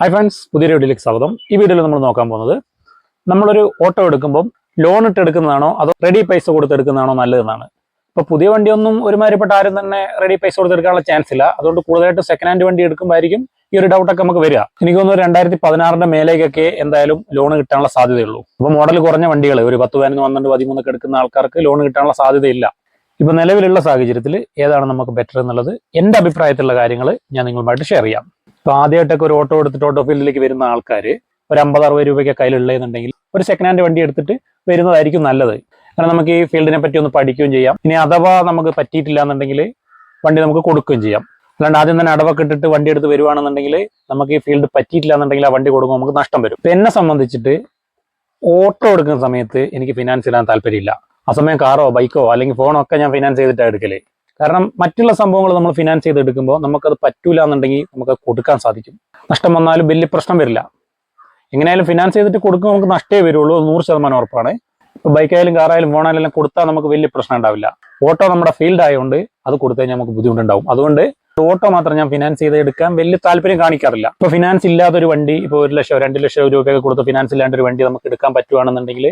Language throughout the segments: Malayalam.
ഹായ് ഫ്രണ്ട്സ് പുതിയൊരു വീഡിയോയിലേക്ക് സ്വാഗതം. ഈ വീഡിയോയിൽ നമ്മൾ നോക്കാൻ പോകുന്നത് നമ്മളൊരു ഓട്ടോ എടുക്കുമ്പോൾ ലോൺ ഇട്ട് എടുക്കുന്നതാണോ അതോ റെഡി പൈസ കൊടുത്ത് എടുക്കുന്നതാണോ നല്ലതെന്നാണ്. ഇപ്പോൾ പുതിയ വണ്ടിയൊന്നും ഒരുമാതിരിപ്പെട്ട ആരും തന്നെ റെഡി പൈസ കൊടുത്ത് എടുക്കാനുള്ള ചാൻസ് ഇല്ല. അതുകൊണ്ട് കൂടുതലായിട്ട് സെക്കൻഡ് ഹാൻഡ് വണ്ടി എടുക്കുമ്പോഴായിരിക്കും ഈ ഒരു ഡൗട്ടൊക്കെ നമുക്ക് വരിക. എനിക്ക് തോന്നുന്നു രണ്ടായിരത്തി പതിനാറിന്റെ മേലേക്കൊക്കെ എന്തായാലും ലോൺ കിട്ടാനുള്ള സാധ്യതയുള്ളൂ. അപ്പോൾ മോഡൽ കുറഞ്ഞ വണ്ടികൾ ഒരു പത്ത് പതിനൊന്ന് പന്ത്രണ്ട് പതിമൂന്നൊക്കെ എടുക്കുന്ന ആൾക്കാർക്ക് ലോൺ കിട്ടാനുള്ള സാധ്യതയില്ല. ഇപ്പൊ നിലവിലുള്ള സാഹചര്യത്തിൽ ഏതാണ് നമുക്ക് ബെറ്റർ എന്നുള്ളത്? എന്റെ അഭിപ്രായത്തിലുള്ള കാര്യങ്ങൾ ഞാൻ നിങ്ങളുമായിട്ട് ഷെയർ ചെയ്യാം. ഇപ്പൊ ആദ്യമായിട്ടൊക്കെ ഒരു ഓട്ടോ എടുത്തിട്ട് ഓട്ടോ ഫീൽഡിലേക്ക് വരുന്ന ആൾക്കാർ ഒരു അമ്പത് അറുപത് രൂപയ്ക്ക് കയ്യിലുള്ളതെന്നുണ്ടെങ്കിൽ ഒരു സെക്കൻഡ് ഹാൻഡ് വണ്ടി എടുത്തിട്ട് വരുന്നതായിരിക്കും നല്ലത്. കാരണം നമുക്ക് ഈ ഫീൽഡിനെ പറ്റി ഒന്ന് പഠിക്കുകയും ചെയ്യാം. ഇനി അഥവാ നമുക്ക് പറ്റിയിട്ടില്ല എന്നുണ്ടെങ്കിൽ വണ്ടി നമുക്ക് കൊടുക്കുകയും ചെയ്യാം. അല്ലാണ്ട് ആദ്യം തന്നെ അടവൊക്കെ ഇട്ടിട്ട് വണ്ടി എടുത്ത് വരുവാണെന്നുണ്ടെങ്കിൽ നമുക്ക് ഈ ഫീൽഡ് പറ്റിയിട്ടില്ല എന്നുണ്ടെങ്കിൽ ആ വണ്ടി കൊടുക്കുമ്പോൾ നമുക്ക് നഷ്ടം വരും. എന്നെ സംബന്ധിച്ചിട്ട് ഓട്ടോ എടുക്കുന്ന സമയത്ത് എനിക്ക് ഫിനാൻസ് ഇടാൻ താല്പര്യമില്ല. ആ സമയം കാറോ ബൈക്കോ അല്ലെങ്കിൽ ഫോണോ ഒക്കെ ഞാൻ ഫിനാൻസ് ചെയ്തിട്ടാണ് എടുക്കൽ. കാരണം മറ്റുള്ള സംഭവങ്ങൾ നമ്മൾ ഫിനാൻസ് ചെയ്ത് എടുക്കുമ്പോൾ നമുക്കത് പറ്റൂല എന്നുണ്ടെങ്കിൽ നമുക്ക് കൊടുക്കാൻ സാധിക്കും. നഷ്ടം വന്നാലും വലിയ പ്രശ്നം വരില്ല. എങ്ങനെയായാലും ഫിനാൻസ് ചെയ്തിട്ട് കൊടുക്കുമ്പോൾ നമുക്ക് നഷ്ടമേ വരുള്ളൂ. നൂറ് ശതമാനം ഉറപ്പാണ്. ഇപ്പോൾ ബൈക്കായാലും കാറായാലും ഫോണായാലും എല്ലാം കൊടുത്താൽ നമുക്ക് വലിയ പ്രശ്നം ഉണ്ടാവില്ല. ഓട്ടോ നമ്മുടെ ഫീൽഡ് ആയതുകൊണ്ട് അത് കൊടുത്തു കഴിഞ്ഞാൽ നമുക്ക് ബുദ്ധിമുട്ടുണ്ടാവും. അതുകൊണ്ട് ഓട്ടോ മാത്രം ഞാൻ ഫിനാൻസ് ചെയ്ത് എടുക്കാൻ വലിയ താല്പര്യം കാണിക്കാറില്ല. ഇപ്പൊ ഫിനാൻസ് ഇല്ലാത്തൊരു വണ്ടി ഇപ്പോൾ ഒരു ലക്ഷം രണ്ട് ലക്ഷം രൂപയൊക്കെ കൊടുത്ത് ഫിനാൻസ് ഇല്ലാണ്ട് ഒരു വണ്ടി നമുക്ക് എടുക്കാൻ പറ്റുവാണെന്നുണ്ടെങ്കിൽ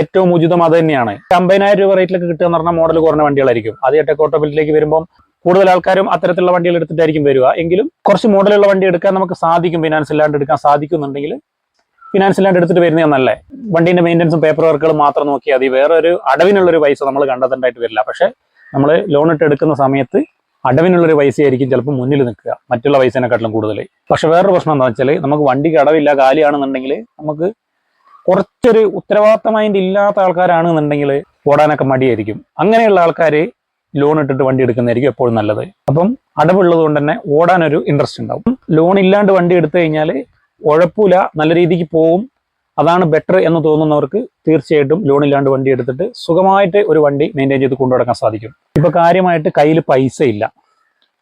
ഏറ്റവും ഉചിതം അത് തന്നെയാണ്. അമ്പതിനായിരം രൂപ റേറ്റിലൊക്കെ കിട്ടുക എന്ന് പറഞ്ഞാൽ മോഡൽ കുറഞ്ഞ വണ്ടികളായിരിക്കും. അത് ഓട്ടോ ബില്ലിലേക്ക് വരുമ്പോൾ കൂടുതൽ ആൾക്കാരും അത്തരത്തിലുള്ള വണ്ടികൾ എടുത്തിട്ടായിരിക്കും വരിക. എങ്കിലും കുറച്ച് മോഡലുള്ള വണ്ടി എടുക്കാൻ നമുക്ക് സാധിക്കും. ഫിനാൻസ് ഇല്ലാണ്ട് എടുക്കാൻ സാധിക്കുന്നുണ്ടെങ്കിൽ ഫിനാൻസ് ഇല്ലാണ്ട് എടുത്തിട്ട് വരുന്നത് നല്ലേ വണ്ടീന്റെ മെയിന്റെനൻസും പേപ്പർ വർക്കുകളും മാത്രം നോക്കിയാൽ മതി. വേറെ ഒരു അടവിനുള്ളൊരു പൈസ നമ്മൾ കണ്ടെത്തേണ്ടതായിട്ട് വരില്ല. പക്ഷെ നമ്മൾ ലോൺ ഇട്ട് എടുക്കുന്ന സമയത്ത് അടവിനുള്ളൊരു പൈസയായിരിക്കും ചിലപ്പോൾ മുന്നിൽ നിൽക്കുക. മറ്റുള്ള പൈസേനെക്കാട്ടിലും കൂടുതൽ. പക്ഷെ വേറൊരു പ്രശ്നം എന്താണെന്ന് വെച്ചാൽ നമുക്ക് വണ്ടിക്ക് അടവില്ല കാലിയാണെന്നുണ്ടെങ്കിൽ നമുക്ക് കുറച്ചൊരു ഉത്തരവാദിത്ത മൈൻഡ് ഇല്ലാത്ത ആൾക്കാരാണെന്നുണ്ടെങ്കിൽ ഓടാനൊക്കെ മടിയായിരിക്കും. അങ്ങനെയുള്ള ആൾക്കാർ ലോൺ ഇട്ടിട്ട് വണ്ടി എടുക്കുന്നതായിരിക്കും എപ്പോഴും നല്ലത്. അപ്പം അടവുള്ളത് കൊണ്ട് തന്നെ ഓടാനൊരു ഇൻട്രസ്റ്റ് ഉണ്ടാവും. ലോൺ ഇല്ലാണ്ട് വണ്ടി എടുത്തു കഴിഞ്ഞാൽ ഉഴപ്പില്ല നല്ല രീതിക്ക് പോവും. അതാണ് ബെറ്റർ എന്ന് തോന്നുന്നവർക്ക് തീർച്ചയായിട്ടും ലോൺ ഇല്ലാണ്ട് വണ്ടി എടുത്തിട്ട് സുഖമായിട്ട് ഒരു വണ്ടി മെയിന്റെയിൻ ചെയ്ത് കൊണ്ടുനടക്കാൻ സാധിക്കും. ഇപ്പൊ കാര്യമായിട്ട് കയ്യിൽ പൈസ ഇല്ല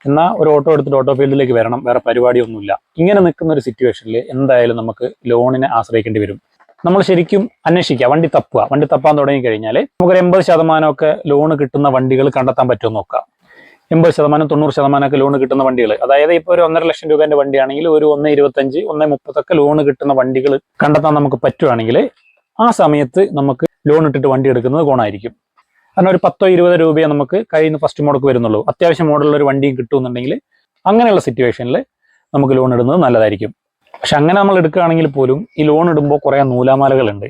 എന്നാൽ ഒരു ഓട്ടോ എടുത്തിട്ട് ഓട്ടോ ഫീൽഡിലേക്ക് വരണം. വേറെ പരിപാടിയൊന്നുമില്ല. ഇങ്ങനെ നിൽക്കുന്ന ഒരു സിറ്റുവേഷനിൽ എന്തായാലും നമുക്ക് ലോണിനെ ആശ്രയിക്കേണ്ടി വരും. നമ്മൾ ശരിക്കും അന്വേഷിക്കുക വണ്ടി തപ്പുക. വണ്ടി തപ്പാൻ തുടങ്ങി കഴിഞ്ഞാൽ നമുക്കൊരു എൺപത് ശതമാനമൊക്കെ ലോൺ കിട്ടുന്ന വണ്ടികൾ കണ്ടെത്താൻ പറ്റുമോ നോക്കാം എൺപത് ശതമാനം തൊണ്ണൂറ് ശതമാനമൊക്കെ ലോൺ കിട്ടുന്ന വണ്ടികൾ. അതായത് ഇപ്പോൾ ഒരു ഒന്നര ലക്ഷം രൂപേന്റെ വണ്ടിയാണെങ്കിൽ ഒരു ഒന്ന് ഇരുപത്തഞ്ച് ഒന്ന് മുപ്പതൊക്കെ ലോൺ കിട്ടുന്ന വണ്ടികൾ കണ്ടെത്താൻ നമുക്ക് പറ്റുവാണെങ്കിൽ ആ സമയത്ത് നമുക്ക് ലോൺ ഇട്ടിട്ട് വണ്ടി എടുക്കുന്നത് ഗുണമായിരിക്കും. കാരണം ഒരു പത്തോ ഇരുപതോ രൂപയെ നമുക്ക് കയ്യിൽ നിന്ന് ഫസ്റ്റ് മോഡൊക്കെ വരുന്നുള്ളൂ. അത്യാവശ്യം മോഡലുള്ള ഒരു വണ്ടിയും കിട്ടുമെന്നുണ്ടെങ്കിൽ അങ്ങനെയുള്ള സിറ്റുവേഷനിൽ നമുക്ക് ലോൺ ഇടുന്നത് നല്ലതായിരിക്കും. പക്ഷെ അങ്ങനെ നമ്മൾ എടുക്കുകയാണെങ്കിൽ പോലും ഈ ലോൺ ഇടുമ്പോൾ കുറേ നൂലാമാലകളുണ്ട്.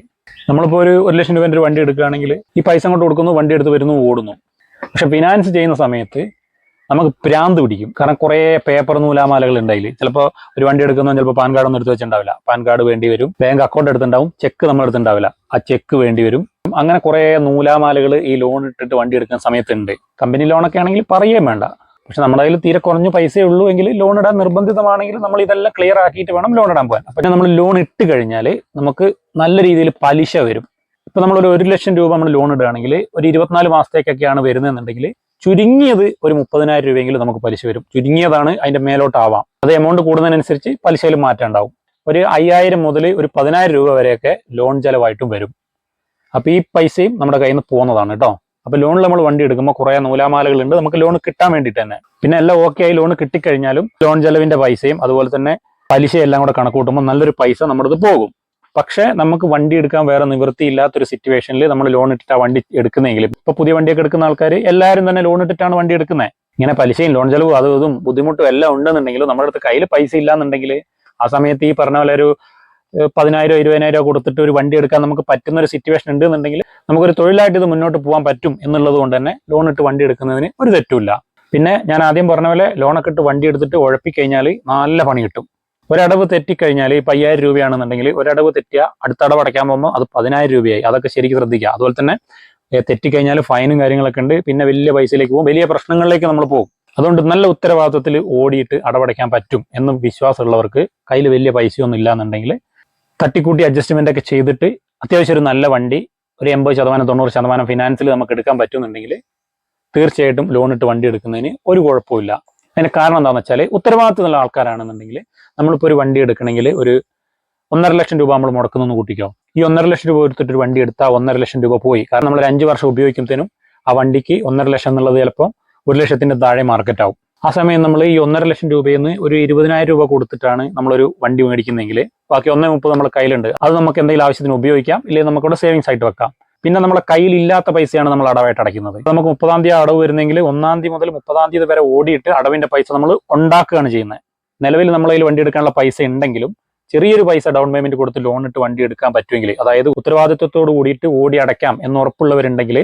നമ്മളിപ്പോൾ ഒരു ഒരു ലക്ഷം രൂപേന്റെ ഒരു വണ്ടി എടുക്കുകയാണെങ്കിൽ ഈ പൈസ അങ്ങോട്ട് കൊടുക്കുന്നു വണ്ടി എടുത്ത് വരുന്നു ഓടുന്നു. പക്ഷെ ഫിനാൻസ് ചെയ്യുന്ന സമയത്ത് നമുക്ക് ഭ്രാന്ത് പിടിക്കും. കാരണം കുറേ പേപ്പർ നൂലാമാലകൾ ഉണ്ടായില്ല ചിലപ്പോൾ ഒരു വണ്ടി എടുക്കുന്ന ചിലപ്പോൾ പാൻ കാർഡ് ഒന്നും എടുത്ത് വെച്ചിട്ടുണ്ടാവില്ല. പാൻ കാർഡ് വേണ്ടി വരും. Bank account എടുത്തിട്ടുണ്ടാവും. ചെക്ക് നമ്മൾ എടുത്തിട്ടുണ്ടാവില്ല ആ ചെക്ക് വേണ്ടി വരും. അങ്ങനെ കുറേ നൂലാമാലകൾ ഈ ലോൺ ഇട്ടിട്ട് വണ്ടി എടുക്കുന്ന സമയത്തുണ്ട്. കമ്പനി ലോണൊക്കെ ആണെങ്കിൽ പറയുകയും വേണ്ട. പക്ഷെ നമ്മുടെ കയ്യിൽ തീരെ കുറഞ്ഞ പൈസയേ ഉള്ളൂ എങ്കിൽ ലോൺ ഇടാൻ നിർബന്ധിതമാണെങ്കിൽ നമ്മൾ ഇതെല്ലാം ക്ലിയർ ആക്കിയിട്ട് വേണം ലോൺ ഇടാൻ പോകാൻ. അപ്പം നമ്മൾ ലോൺ ഇട്ട് കഴിഞ്ഞാൽ നമുക്ക് നല്ല രീതിയിൽ പലിശ വരും. ഇപ്പം നമ്മൾ ഒരു ലക്ഷം രൂപ നമ്മൾ ലോൺ ഇടുകയാണെങ്കിൽ ഒരു ഇരുപത്തിനാല് മാസത്തേക്കൊക്കെയാണ് വരുന്നതെന്നുണ്ടെങ്കിൽ ചുരുങ്ങിയത് ഒരു മുപ്പതിനായിരം രൂപയെങ്കിലും നമുക്ക് പലിശ വരും. ചുരുങ്ങിയതാണ് അതിന്റെ മേലോട്ടാവാം. അത് എമൗണ്ട് കൂടുന്നതിനനുസരിച്ച് പലിശയിൽ മാറ്റം ഉണ്ടാവും. ഒരു അയ്യായിരം മുതൽ ഒരു പതിനായിരം രൂപ വരെയൊക്കെ ലോൺ ചെലവായിട്ടും വരും. അപ്പോൾ ഈ പൈസയും നമ്മുടെ കയ്യിൽ നിന്ന് പോകുന്നതാണ് കേട്ടോ. അപ്പോൾ ലോണിൽ നമ്മൾ വണ്ടി എടുക്കുമ്പോൾ കുറേ നൂലാമാലകളുണ്ട്. നമുക്ക് ലോൺ കിട്ടാൻ വേണ്ടിയിട്ട് തന്നെ. പിന്നെ എല്ലാം ഓക്കെ ആയി ലോൺ കിട്ടിക്കഴിഞ്ഞാലും ലോൺ ചെലവിന്റെ പൈസയും അതുപോലെ തന്നെ പലിശ എല്ലാം കൂടെ കണക്ക് നല്ലൊരു പൈസ നമ്മുടെ പോകും. പക്ഷേ നമുക്ക് വണ്ടി എടുക്കാൻ വേറെ നിവൃത്തിയില്ലാത്തൊരു സിറ്റുവേഷനിൽ നമ്മൾ ലോൺ ഇട്ടിട്ട് ആ വണ്ടി എടുക്കുന്നെങ്കിൽ ഇപ്പൊ പുതിയ വണ്ടിയൊക്കെ എടുക്കുന്ന ആൾക്കാർ എല്ലാവരും തന്നെ ലോൺ ഇട്ടിട്ടാണ് വണ്ടി എടുക്കുന്നത് ഇങ്ങനെ പലിശയും ലോൺ ചെലവും അതും ബുദ്ധിമുട്ടും എല്ലാം ഉണ്ടെന്നുണ്ടെങ്കിലും നമ്മുടെ അടുത്ത് കയ്യിൽ പൈസ ഇല്ലാന്നുണ്ടെങ്കിൽ ആ സമയത്ത് ഈ പറഞ്ഞ പോലെ ഒരു പതിനായിരം ഇരുപതിനായിരം കൊടുത്തിട്ട് ഒരു വണ്ടി എടുക്കാൻ നമുക്ക് പറ്റുന്ന ഒരു സിറ്റുവേഷൻ ഉണ്ട് എന്നുണ്ടെങ്കിൽ നമുക്കൊരു തൊഴിലായിട്ട് ഇത് മുന്നോട്ട് പോകാൻ പറ്റും എന്നുള്ളത് കൊണ്ട് തന്നെ ലോൺ ഇട്ട് വണ്ടി എടുക്കുന്നതിന് ഒരു തെറ്റുമില്ല. പിന്നെ ഞാൻ ആദ്യം പറഞ്ഞ പോലെ ലോണൊക്കെ ഇട്ട് വണ്ടി എടുത്തിട്ട് ഉഴപ്പിക്കഴിഞ്ഞാൽ നല്ല പണി കിട്ടും. ഒരടവ് തെറ്റിക്കഴിഞ്ഞാൽ ഇപ്പം അയ്യായിരം രൂപയാണെന്നുണ്ടെങ്കിൽ ഒരടവ് തെറ്റിയ അടുത്ത അടവ് അടയ്ക്കാൻ പോകുമ്പോൾ അത് പതിനായിരം രൂപയായി. അതൊക്കെ ശരിക്കും ശ്രദ്ധിക്കുക. അതുപോലെ തന്നെ തെറ്റിക്കഴിഞ്ഞാൽ ഫൈനും കാര്യങ്ങളൊക്കെ ഉണ്ട്. പിന്നെ വലിയ പൈസയിലേക്ക് പോകും. വലിയ പ്രശ്നങ്ങളിലേക്ക് നമ്മൾ പോകും. അതുകൊണ്ട് നല്ല ഉത്തരവാദിത്വത്തിൽ ഓടിയിട്ട് അടവടയ്ക്കാൻ പറ്റും എന്ന് വിശ്വാസമുള്ളവർക്ക് കയ്യിൽ വലിയ പൈസയൊന്നും ഇല്ലാന്നുണ്ടെങ്കിൽ തട്ടിക്കൂട്ടി അഡ്ജസ്റ്റ്മെന്റ് ഒക്കെ ചെയ്തിട്ട് അത്യാവശ്യം ഒരു നല്ല വണ്ടി ഒരു എൺപത് ശതമാനം തൊണ്ണൂറ് ശതമാനം ഫിനാൻസിൽ നമുക്ക് എടുക്കാൻ പറ്റുന്നുണ്ടെങ്കിൽ തീർച്ചയായിട്ടും ലോൺ ഇട്ട് വണ്ടി എടുക്കുന്നതിന് ഒരു കുഴപ്പമില്ല അതിന് കാരണം എന്താണെന്ന് വെച്ചാൽ ഉത്തരവാദിത്തമുള്ള ആൾക്കാരാണെന്നുണ്ടെങ്കിൽ നമ്മളിപ്പോൾ ഒരു വണ്ടി എടുക്കണമെങ്കിൽ ഒരു ഒന്നര ലക്ഷം രൂപ നമ്മൾ മുടക്കുന്നു കൂട്ടിക്കോ. ഈ ഒന്നര ലക്ഷം രൂപ എടുത്തിട്ട് ഒരു വണ്ടി എടുത്താൽ ഒന്നര ലക്ഷം രൂപ പോയി. കാരണം നമ്മൾ അഞ്ച് വർഷം ഉപയോഗിക്കുമ്പോഴത്തേനും ആ വണ്ടിക്ക് ഒന്നര ലക്ഷം എന്നുള്ളത് ചിലപ്പോൾ ഒരു ലക്ഷത്തിന്റെ താഴെ മാർക്കറ്റ് ആവും. ആ സമയം നമ്മൾ ഈ ഒന്നര ലക്ഷം രൂപയിൽ നിന്ന് ഒരു ഇരുപതിനായിരം രൂപ കൊടുത്തിട്ടാണ് നമ്മളൊരു വണ്ടി മേടിക്കുന്നതെങ്കിൽ ബാക്കി ഒന്നേ മുപ്പത് നമ്മുടെ കയ്യിലുണ്ട്. അത് നമുക്ക് എന്തെങ്കിലും ആവശ്യത്തിന് ഉപയോഗിക്കാം. ഇല്ലെങ്കിൽ നമുക്കിവിടെ സേവിങ്സ് ആയിട്ട് വെക്കാം. പിന്നെ നമ്മുടെ കയ്യിൽ ഇല്ലാത്ത പൈസയാണ് നമ്മൾ അടവായിട്ട് അടയ്ക്കുന്നത്. നമുക്ക് മുപ്പതാം തീയതി അടവ് വരുന്നെങ്കിൽ ഒന്നാം തീയതി മുതൽ മുപ്പതാം തീയതി വരെ ഓടിയിട്ട് അടവിന്റെ പൈസ നമ്മൾ ഉണ്ടാക്കുകയാണ് ചെയ്യുന്നത്. നിലവിൽ നമ്മളെ കയ്യിൽ വണ്ടി എടുക്കാനുള്ള പൈസ ഉണ്ടെങ്കിലും ചെറിയൊരു പൈസ ഡൗൺ പേയ്മെന്റ് കൊടുത്ത് ലോൺ ഇട്ട് വണ്ടി എടുക്കാൻ പറ്റുമെങ്കിൽ അതായത് ഉത്തരവാദിത്വത്തോട് കൂടിയിട്ട് ഓടി അടയ്ക്കാം എന്ന് ഉറപ്പുള്ളവരുണ്ടെങ്കിൽ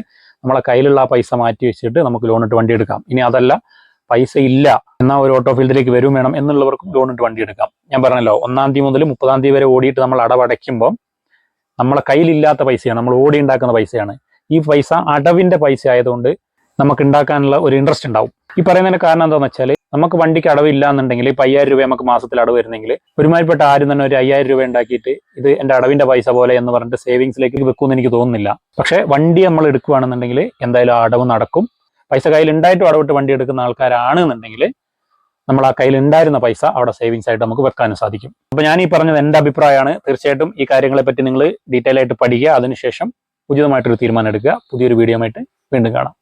നമ്മളെ കയ്യിലുള്ള ആ പൈസ മാറ്റി വെച്ചിട്ട് നമുക്ക് ലോൺ ഇട്ട് വണ്ടി എടുക്കാം. ഇനി അതല്ല പൈസ ഇല്ല എന്നാൽ ഒരു ഓട്ടോ ഫീൽഡിലേക്ക് വരും വേണം എന്നുള്ളവർക്കും ലോൺ ഇട്ട് വണ്ടി എടുക്കാം. ഞാൻ പറഞ്ഞല്ലോ ഒന്നാം തീയതി മുതൽ മുപ്പതാം തീയതി വരെ ഓടിയിട്ട് നമ്മൾ അടവടയ്ക്കുമ്പോൾ നമ്മളെ കയ്യിലില്ലാത്ത പൈസയാണ് നമ്മൾ ഓടി ഉണ്ടാക്കുന്ന പൈസയാണ്. ഈ പൈസ അടവിന്റെ പൈസ ആയതുകൊണ്ട് നമുക്ക് ഉണ്ടാക്കാനുള്ള ഒരു ഇൻട്രസ്റ്റ് ഉണ്ടാവും. ഈ പറയുന്നതിന് കാരണം എന്താണെന്ന് വെച്ചാൽ നമുക്ക് വണ്ടിക്ക് അടവില്ല എന്നുണ്ടെങ്കിൽ ഇപ്പൊ അയ്യായിരം രൂപ നമുക്ക് മാസത്തിൽ അടവ് വരുന്നെങ്കിൽ ഒരുമാതിരിപ്പെട്ട ആരും തന്നെ ഒരു അയ്യായിരം രൂപ ഉണ്ടാക്കിയിട്ട് ഇത് എന്റെ അടവിന്റെ പൈസ പോലെ എന്ന് പറഞ്ഞിട്ട് സേവിങ്സിലേക്ക് വെക്കുമെന്ന് എനിക്ക് തോന്നുന്നില്ല. പക്ഷേ വണ്ടി നമ്മൾ എടുക്കുകയാണെന്നുണ്ടെങ്കിൽ എന്തായാലും ആ അടവ് നടക്കും. പൈസ കയ്യിൽ ഉണ്ടായിട്ടും അടവിട്ട് വണ്ടി എടുക്കുന്ന ആൾക്കാരാണ് ആൾക്കാരാണെന്നുണ്ടെങ്കിൽ നമ്മൾ ആ കയ്യിൽ ഉണ്ടായിരുന്ന പൈസ അവിടെ സേവിങ്സ് ആയിട്ട് നമുക്ക് വെക്കാനും സാധിക്കും. അപ്പൊ ഞാൻ ഈ പറഞ്ഞത് എന്റെ അഭിപ്രായമാണ്. തീർച്ചയായിട്ടും ഈ കാര്യങ്ങളെ പറ്റി നിങ്ങൾ ഡീറ്റെയിൽ ആയിട്ട് പഠിക്കുക. അതിനുശേഷം ഉചിതമായിട്ടൊരു തീരുമാനം എടുക്കുക. പുതിയൊരു വീഡിയോ ആയിട്ട് വീണ്ടും കാണാം.